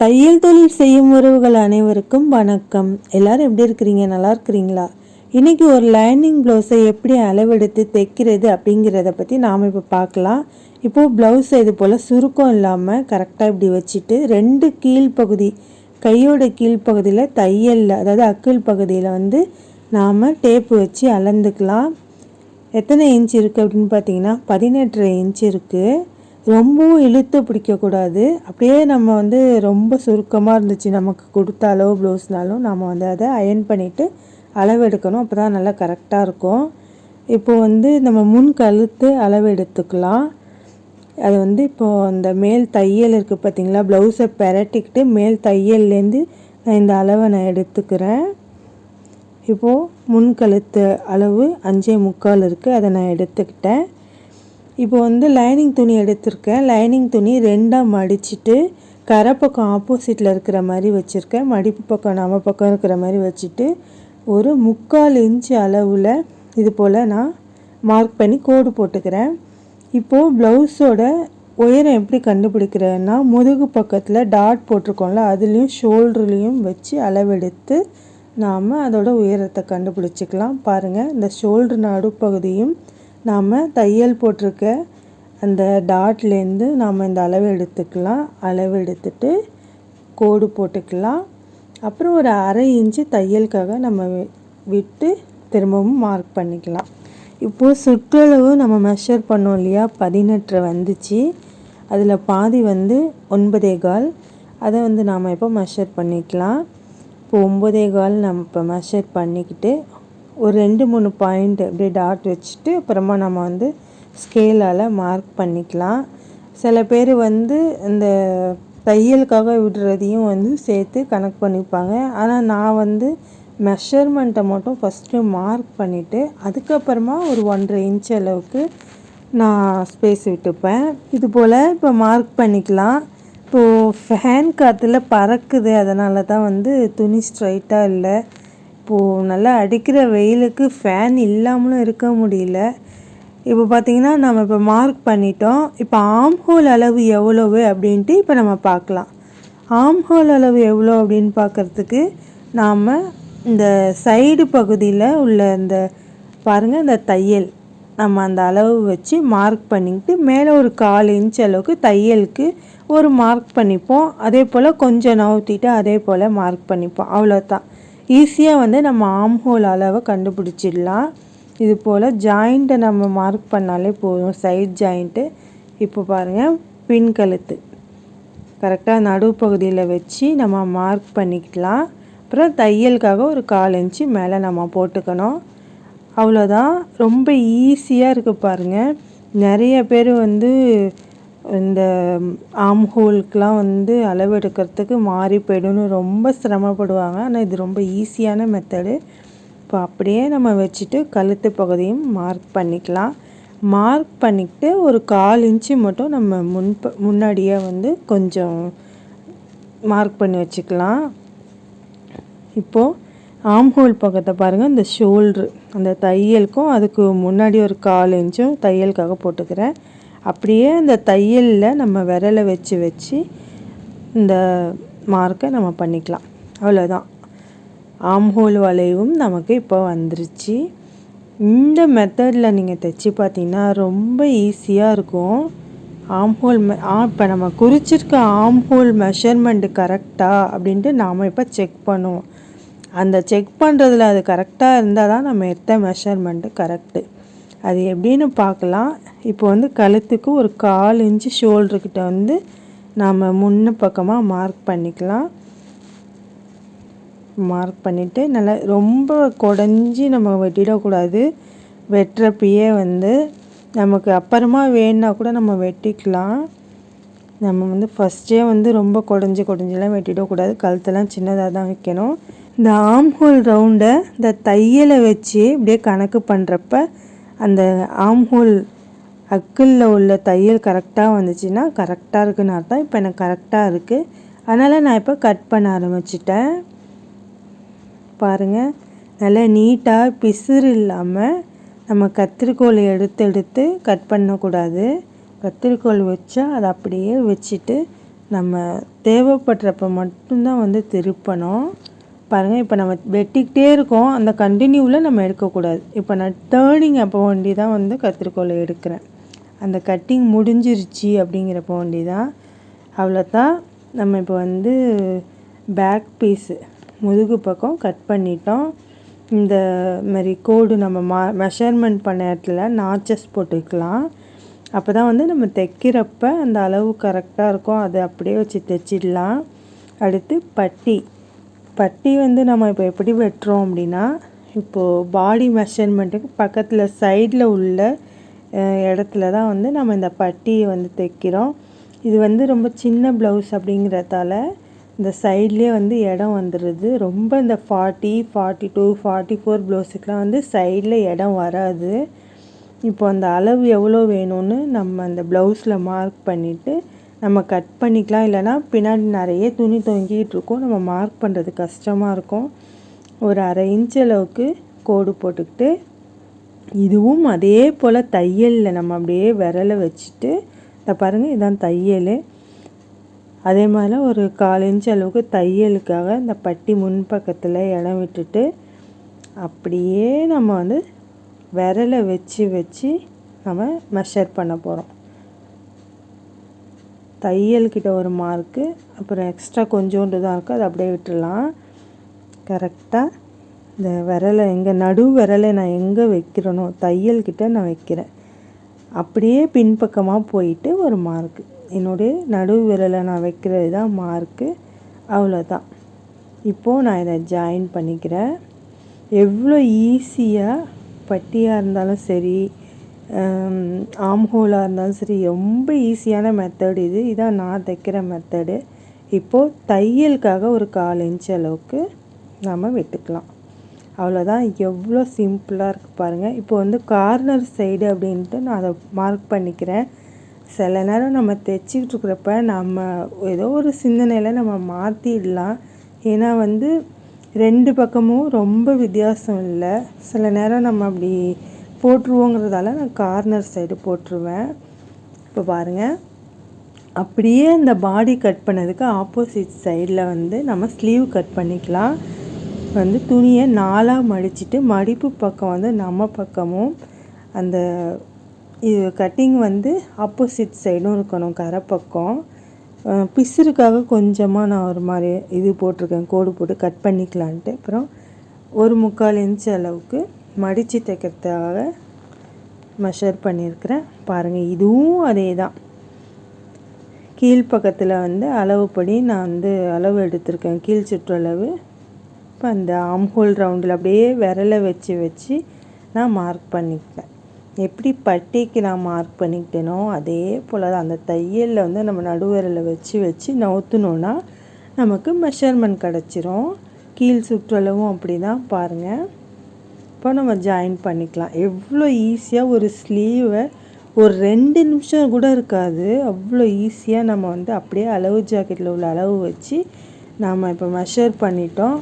தையல் தொழில் செய்யும் உறவுகள் அனைவருக்கும் வணக்கம். எல்லாரும் எப்படி இருக்கிறீங்க? நல்லா இருக்கிறீங்களா? இன்றைக்கி ஒரு லைனிங் ப்ளவுஸை எப்படி அளவெடுத்து தைக்கிறது அப்படிங்கிறத பற்றி நாம் இப்போ பார்க்கலாம். இப்போது ப்ளவுஸ் இது போல் சுருக்கம் இல்லாமல் கரெக்டாக இப்படி வச்சுட்டு ரெண்டு கீழ்ப்பகுதி கையோட கீழ்ப்பகுதியில் தையலில் அதாவது அக்கீழ் பகுதியில் வந்து நாம் டேப்பு வச்சு அளந்துக்கலாம். எத்தனை இன்ச் இருக்குது அப்படின்னு பார்த்தீங்கன்னா பதினெட்டரை இன்ச் இருக்குது ரொம்பவும் இழுத்து பிடிக்கக்கூடாது. அப்படியே நம்ம வந்து ரொம்ப சுருக்கமாக இருந்துச்சு. நமக்கு கொடுத்தாலோ ப்ளவுஸ்னாலும் நம்ம வந்து அதை அயன் பண்ணிவிட்டு அளவு எடுக்கணும் அப்போ தான் நல்லா கரெக்டாக இருக்கும். இப்போது வந்து நம்ம முன் கழுத்து அளவு எடுத்துக்கலாம் அது வந்து இப்போது அந்த மேல் தையல் இருக்குது பார்த்தீங்களா ப்ளவுஸை பெரட்டிக்கிட்டு மேல் தையல்லேருந்து நான் இந்த அளவை நான் எடுத்துக்கிறேன். இப்போது முன் கழுத்து அளவு அஞ்சே முக்கால் இருக்குது அதை நான் எடுத்துக்கிட்டேன். இப்போ வந்து லைனிங் துணி எடுத்திருக்கேன். லைனிங் துணி ரெண்டாக மடிச்சுட்டு கரை பக்கம் ஆப்போசிட்டில் இருக்கிற மாதிரி வச்சுருக்கேன். மடிப்பு பக்கம் நம்ம பக்கம் இருக்கிற மாதிரி வச்சுட்டு ஒரு முக்கால் இன்ச் அளவில் இது போல் நான் மார்க் பண்ணி கோடு போட்டுக்கிறேன். இப்போது ப்ளவுஸோட உயரம் எப்படி கண்டுபிடிக்கிறேன்னா முதுகு பக்கத்தில் டாட் போட்டிருக்கோம்ல அதுலேயும் ஷோல்டர்லேயும் வச்சு அளவெடுத்து நாம் அதோட உயரத்தை கண்டுபிடிச்சிக்கலாம். பாருங்கள் இந்த ஷோல்டர் நடுப்பகுதியும் நாம் தையல் போட்டிருக்க அந்த டாட்லேருந்து நாம் இந்த அளவு எடுத்துக்கலாம். அளவு எடுத்துட்டு கோடு போட்டுக்கலாம். அப்புறம் ஒரு அரை இன்ச்சு தையலுக்காக நம்ம விட்டு திரும்பவும் மார்க் பண்ணிக்கலாம். இப்போது சுற்றளவு நம்ம மெஷர் பண்ணோம் இல்லையா? பதினெட்டு வந்துச்சு. அதில் பாதி வந்து ஒன்பதே கால். அதை வந்து நாம் இப்போ மெஷர் பண்ணிக்கலாம். இப்போ ஒம்பதே கால் நம்ம இப்போ மெஷர் பண்ணிக்கிட்டு ஒரு ரெண்டு மூணு பாயிண்ட் அப்படியே டாட் வச்சுட்டு அப்புறமா நம்ம வந்து ஸ்கேலால் மார்க் பண்ணிக்கலாம். சில பேர் வந்து இந்த தையலுக்காக விடுறதையும் வந்து சேர்த்து கனெக்ட் பண்ணிப்பாங்க. ஆனால் நான் வந்து மெஷர்மெண்ட்டை மட்டும் ஃபஸ்ட்டு மார்க் பண்ணிவிட்டு அதுக்கப்புறமா ஒரு ஒன்றரை இன்ச் அளவுக்கு நான் ஸ்பேஸ் விட்டுப்பேன். இது போல் இப்போ மார்க் பண்ணிக்கலாம். இப்போது ஃபேன் காற்றுல பறக்குது அதனால தான் வந்து துணி ஸ்ட்ரைட்டாக இல்லை. இப்போது நல்லா அடிக்கிற வெயிலுக்கு ஃபேன் இல்லாமலும் இருக்க முடியல. இப்போ பார்த்திங்கன்னா நம்ம இப்போ மார்க் பண்ணிட்டோம். இப்போ ஆம் ஹோல் அளவு எவ்வளவு அப்படின்ட்டு இப்போ நம்ம பார்க்கலாம். ஆம் ஹோல் அளவு எவ்வளோ அப்படின்னு பார்க்குறதுக்கு நாம் இந்த சைடு பகுதியில் உள்ள இந்த பாருங்கள் இந்த தையல். நம்ம அந்த அளவு வச்சு மார்க் பண்ணிக்கிட்டு மேலே ஒரு கால் இன்ச் அளவுக்கு தையலுக்கு ஒரு மார்க் பண்ணிப்போம். அதே போல் கொஞ்சம் நவுத்திட்டு அதே போல் மார்க் பண்ணிப்போம். அவ்வளோதான் ஈஸியாக வந்து நம்ம ஆம் ஹோல் அளவை கண்டுபிடிச்சிடலாம். இது போல் ஜாயிண்ட்டை நம்ம மார்க் பண்ணாலே போதும். சைட் ஜாயிண்ட்டு இப்போ பாருங்கள் பின் கழுத்து. கரெக்டாக நடுப்பகுதியில் வச்சு நம்ம மார்க் பண்ணிக்கலாம். அப்புறம் தையலுக்காக ஒரு கால் இன்ச்சு மேலே நம்ம போட்டுக்கணும். அவ்வளோதான் ரொம்ப ஈஸியாக இருக்குது பாருங்கள் நிறைய பேர் வந்து இந்த ஆம்ஹோலுக்கெலாம் வந்து அளவு எடுக்கிறதுக்கு மாறி போயிடும்னு ரொம்ப சிரமப்படுவாங்க. ஆனால் இது ரொம்ப ஈஸியான மெத்தடு இப்போ அப்படியே நம்ம வச்சுட்டு கழுத்து பகுதியும் மார்க் பண்ணிக்கலாம். மார்க் பண்ணிக்கிட்டு ஒரு கால் இன்ச்சு மட்டும் நம்ம முன் முன்னாடியே வந்து கொஞ்சம் மார்க் பண்ணி வச்சுக்கலாம். இப்போது ஆம்ஹோல் பக்கத்தை பாருங்கள் இந்த ஷோல்ட்ரு அந்த தையலுக்கும் அதுக்கு முன்னாடி ஒரு கால் இன்ச்சும் தையலுக்காக போட்டுக்கிறேன். அப்படியே அந்த தையலில் நம்ம விரலை வச்சு வச்சு இந்த மார்க்கை நம்ம பண்ணிக்கலாம். அவ்வளோதான் ஆம்ஹோல் வளைவும் நமக்கு இப்போ வந்துருச்சு. இந்த மெத்தடில் நீங்கள் தைச்சி பார்த்தீங்கன்னா ரொம்ப ஈஸியாக இருக்கும். ஆம்ஹோல் மெ ஆ இப்போ நம்ம குறிச்சிருக்க ஆம்ஹோல் மெஷர்மெண்ட்டு கரெக்டாக அப்படின்ட்டு நாம் இப்போ செக் பண்ணுவோம். அந்த செக் பண்ணுறதுல அது கரெக்டாக இருந்தால் தான் நம்ம எடுத்த மெஷர்மெண்ட்டு கரெக்டு அது எப்படின்னு பார்க்கலாம். இப்போ வந்து கழுத்துக்கு ஒரு கால் இன்ச்சு ஷோல்டர்கிட்ட வந்து நாம் முன்ன பக்கமாக மார்க் பண்ணிக்கலாம். மார்க் பண்ணிவிட்டு நல்லா ரொம்ப குடஞ்சி நம்ம வெட்டிடக்கூடாது. வெட்டுறப்பயே வந்து நமக்கு அப்புறமா வேணுன்னா கூட நம்ம வெட்டிக்கலாம். நம்ம வந்து ஃபஸ்ட்டே வந்து ரொம்ப குடஞ்சி குடஞ்சிலாம் வெட்டிடக்கூடாது. கழுத்தெல்லாம் சின்னதாக தான் வைக்கணும். இந்த ஆம் ஹோல் ரவுண்டை இந்த தையலை வச்சு இப்படியே கணக்கு பண்ணுறப்ப அந்த ஆம்ஹோல் அக்கிளில் உள்ள தையல் கரெக்டாக வந்துச்சுன்னா கரெக்டாக இருக்குன்னு அர்த்தம். இப்போ எனக்கு கரெக்டாக இருக்குது அதனால் நான் இப்போ கட் பண்ண ஆரம்பிச்சிட்டேன். பாருங்கள் நல்லா நீட்டாக பிசுறு இல்லாமல் நம்ம கத்திரிக்கோலை எடுத்து எடுத்து கட் பண்ணக்கூடாது. கத்திரிக்கோல் வச்சா அதை அப்படியே வச்சுட்டு நம்ம தேவைப்படுறப்ப மட்டும்தான் வந்து திருப்பணும். பாருங்கள் இப்போ நம்ம வெட்டிக்கிட்டே இருக்கோம். அந்த கண்டினியூவில் நம்ம எடுக்கக்கூடாது. இப்போ நான் டேர்னிங் அப்போ வண்டி தான் வந்து கத்திரிக்கோலை எடுக்கிறேன். அந்த கட்டிங் முடிஞ்சிருச்சு அப்படிங்கிறப்போ வண்டி தான் அவ்வளோதான் நம்ம இப்போ வந்து பேக் பீஸு முதுகு பக்கம் கட் பண்ணிட்டோம். இந்த மாதிரி கோடு நம்ம மா மெஷர்மெண்ட் பண்ண இடத்துல நாச்சஸ் போட்டுக்கலாம். அப்போ தான் வந்து நம்ம தைக்கிறப்ப அந்த அளவு கரெக்டாக இருக்கும். அதை அப்படியே வச்சு தைச்சிடலாம். அடுத்து பட்டி. பட்டி வந்து நம்ம இப்போ எப்படி வெட்டுறோம் அப்படின்னா இப்போது பாடி மெஷர்மெண்ட்டுக்கு பக்கத்தில் சைடில் உள்ள இடத்துல தான் வந்து நம்ம இந்த பட்டியை வந்து தைக்கிறோம். இது வந்து ரொம்ப சின்ன ப்ளவுஸ் அப்படிங்கிறதால இந்த சைட்லேயே வந்து இடம் வந்துடுது ரொம்ப இந்த forty forty two forty four ப்ளவுஸுக்கெலாம் வந்து சைடில் இடம் வராது. இப்போ அந்த அளவு எவ்வளோ வேணும்னு நம்ம அந்த ப்ளவுஸில் மார்க் பண்ணிவிட்டு நம்ம கட் பண்ணிக்கலாம். இல்லைனா பின்னாடி நிறைய துணி தொங்கிட்டு இருக்கும். நம்ம மார்க் பண்ணுறது கஷ்டமாக இருக்கும். ஒரு அரை இன்ச் அளவுக்கு கோடு போட்டுக்கிட்டு இதுவும் அதே போல் தையலில் நம்ம அப்படியே விரலை வச்சுட்டு இதை பாருங்கள் இதுதான் தையல். அதே மாதிரி ஒரு கால் இன்ச் அளவுக்கு தையலுக்காக இந்த பட்டி முன்பக்கத்தில் இடம் விட்டுட்டு அப்படியே நம்ம வந்து விரலை வச்சு வச்சு நம்ம மெஷர் பண்ண போகிறோம் தையல்கிட்ட ஒரு மார்க்கு அப்புறம் எக்ஸ்ட்ரா கொஞ்சோண்டு தான் இருக்குது அதை அப்படியே விட்டுடலாம் கரெக்டாக இந்த விரலை எங்கே நடு விரலை நான் எங்கே வைக்கிறேனோ தையல்கிட்ட நான் வைக்கிறேன். அப்படியே பின்பக்கமாக போயிட்டு ஒரு மார்க்கு என்னுடைய நடு விரலை நான் வைக்கிறது தான் மார்க்கு அவ்வளோதான் இப்போது நான் இதை ஜாயின் பண்ணிக்கிறேன். எவ்வளோ ஈஸியாக பட்டியாக இருந்தாலும் சரி ஆம்ஹோலாக இருந்தாலும் சரி ரொம்ப ஈஸியான மெத்தடு இது. இதான் நான் தைக்கிற மெத்தடு இப்போது தையலுக்காக ஒரு கால் இன்ச் அளவுக்கு நாம் வெட்டுக்கலாம். அவ்வளோதான் எவ்வளோ சிம்பிளாக இருக்குது பாருங்கள் இப்போ வந்து கார்னர் சைடு அப்படின்ட்டு நான் அதை மார்க் பண்ணிக்கிறேன். சில நேரம் நம்ம தைச்சிக்கிட்டு இருக்கிறப்ப நம்ம ஏதோ ஒரு சிந்தனையில் நம்ம மாற்றிடலாம் ஏன்னா வந்து ரெண்டு பக்கமும் ரொம்ப வித்தியாசம் இல்லை. சில நேரம் நம்ம அப்படி போட்டுருவோங்கிறதால நான் கார்னர் சைடு போட்டுருவேன். இப்போ பாருங்கள் அப்படியே அந்த பாடி கட் பண்ணதுக்கு ஆப்போசிட் சைடில் வந்து நம்ம ஸ்லீவ் கட் பண்ணிக்கலாம். வந்து துணியை நாலாக மடிச்சுட்டு மடிப்பு பக்கம் வந்து நம்ம பக்கமும் அந்த இது கட்டிங் வந்து ஆப்போசிட் சைடும் இருக்கணும் கரை பக்கம் பிசுருக்காக கொஞ்சமாக நான் ஒரு மாதிரி இது போட்டிருக்கேன் கோடு போட்டு கட் பண்ணிக்கலான்ட்டு. அப்புறம் ஒரு முக்கால் இன்ச் அளவுக்கு மடித்து தைக்கிறதுக்காக மெஷர் பண்ணியிருக்கிறேன். பாருங்கள் இதுவும் அதே தான் கீழ்ப்பக்கத்தில் வந்து அளவுப்படி நான் வந்து அளவு எடுத்திருக்கேன். கீழ் சுற்றளவு அந்த ஆம்ஹோல் ரவுண்டில் அப்படியே விரலை வச்சு வச்சு நான் மார்க் பண்ணிக்கிட்டேன். எப்படி பட்டிக்கு நான் மார்க் பண்ணிக்கிட்டேனோ அதே போல் தான் அந்த தையலில் வந்து நம்ம நடுவிரலை வச்சு வச்சு நவுத்துனோன்னா நமக்கு மெஷர்மெண்ட் கிடச்சிரும். கீழ் சுற்றளவும் அப்படி தான் பாருங்கள் இப்போ நம்ம ஜாயின் பண்ணிக்கலாம். எவ்வளோ ஈஸியாக ஒரு ஸ்லீவை ஒரு ரெண்டு நிமிஷம் கூட இருக்காது. அவ்வளோ ஈஸியாக நம்ம வந்து அப்படியே அளவு ஜாக்கெட்டில் உள்ள அளவு வச்சு நாம் இப்போ மெஷர் பண்ணிட்டோம்.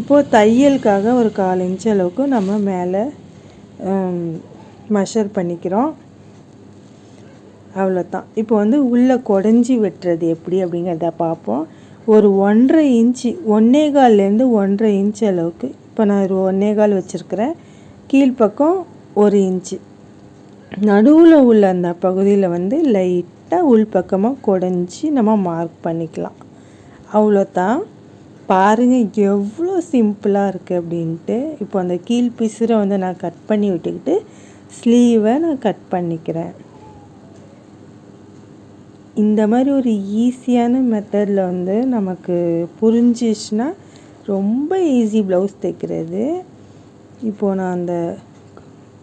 இப்போது தையலுக்காக ஒரு கால் இன்ச் அளவுக்கு நம்ம மேலே மெஷர் பண்ணிக்கிறோம். அவ்வளோதான் இப்போ வந்து உள்ளே குடஞ்சி வெட்டுறது எப்படி அப்படிங்கிறத பார்ப்போம். ஒரு ஒன்றரை இன்ச்சு ஒன்றே கால்லேருந்து ஒன்றரை இன்ச் அளவுக்கு இப்போ நான் ஒரு ஒன்றே கால் வச்சுருக்கிறேன். கீழ்ப்பக்கம் ஒரு இன்ச்சு. நடுவில் உள்ள அந்த பகுதியில் வந்து லைட்டாக உள்பக்கமாக குடஞ்சி நம்ம மார்க் பண்ணிக்கலாம். அவ்வளோதான் பாருங்கள் எவ்வளோ சிம்பிளாக இருக்குது அப்படின்ட்டு. இப்போ அந்த கீழ் பிசுரை வந்து நான் கட் பண்ணி விட்டுக்கிட்டு ஸ்லீவை நான் கட் பண்ணிக்கிறேன். இந்த மாதிரி ஒரு ஈஸியான மெத்தடில் வந்து நமக்கு புரிஞ்சிச்சுன்னா ரொம்ப ஈஸி ப்ளவுஸ் தைக்கிறது. இப்போது நான் அந்த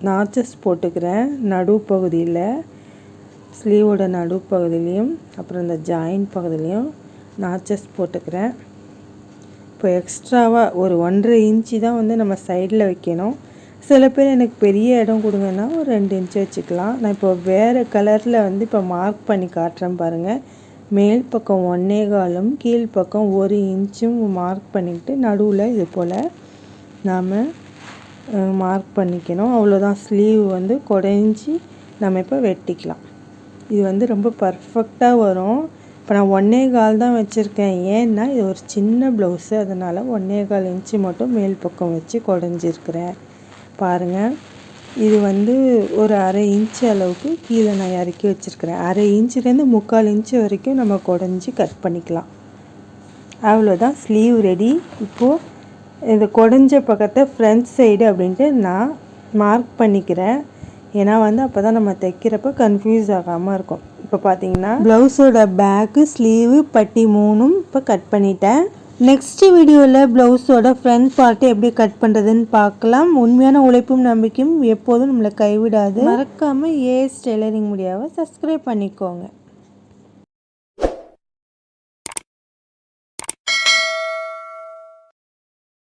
நாச்சஸ் போட்டுக்கிறேன் நடுப்பகுதியில் ஸ்லீவோட நடுப்பகுதியிலையும் அப்புறம் இந்த ஜாயின் பகுதியிலையும் நாச்சஸ் போட்டுக்கிறேன். இப்போ எக்ஸ்ட்ராவாக ஒரு ஒன்றரை இன்ச்சு தான் வந்து நம்ம சைடில் வைக்கணும். சில பேர் எனக்கு பெரிய இடம் கொடுங்கன்னா ஒரு ரெண்டு இன்ச்சு வச்சுக்கலாம். நான் இப்போ வேறு கலரில் வந்து இப்போ மார்க் பண்ணி காட்டுறேன் பாருங்கள் மேல் பக்கம் ஒன்னே காலும் கீழ் பக்கம் ஒரு இன்ச்சும் மார்க் பண்ணிக்கிட்டு நடுவில் இது போல் நாம் மார்க் பண்ணிக்கணும். அவ்வளோதான். ஸ்லீவ் வந்து குடைஞ்சி நம்ம இப்போ வெட்டிக்கலாம். இது வந்து ரொம்ப பர்ஃபெக்டாக வரும். இப்போ நான் ஒன்றே கால் தான் வச்சுருக்கேன். ஏன்னா இது ஒரு சின்ன ப்ளவுஸு அதனால் ஒன்றே கால் இன்ச்சு மட்டும் மேல் பக்கம் வச்சு குடஞ்சிருக்கிறேன். பாருங்கள் இது வந்து ஒரு அரை இன்ச்சு அளவுக்கு கீழே நான் இறக்கி வச்சுருக்கிறேன். அரை இன்ச்சுலேருந்து முக்கால் இன்ச்சு வரைக்கும் நம்ம குடஞ்சி கட் பண்ணிக்கலாம். அவ்வளோதான் ஸ்லீவ் ரெடி இப்போது இந்த குடஞ்ச பக்கத்தை ஃப்ரண்ட் சைடு அப்படின்ட்டு நான் மார்க் பண்ணிக்கிறேன். ஏன்னா வந்து அப்போ தான் நம்ம தைக்கிறப்ப கன்ஃபியூஸ் ஆகாமல் இருக்கும். இப்போ பார்த்தீங்கன்னா ப்ளவுஸோட பேக்கு ஸ்லீவு பட்டி மூணும் இப்போ கட் பண்ணிட்டேன். நெக்ஸ்ட் வீடியோவில் ப்ளவுஸோட ஃப்ரண்ட் பார்ட்டு எப்படி கட் பண்ணுறதுன்னு பார்க்கலாம் உண்மையான உழைப்பும் நம்பிக்கையும் எப்போதும் நம்மளை கைவிடாது. மறக்காமல் ஏஎஸ் டெய்லரிங் முடியாவை சப்ஸ்கிரைப் பண்ணிக்கோங்க.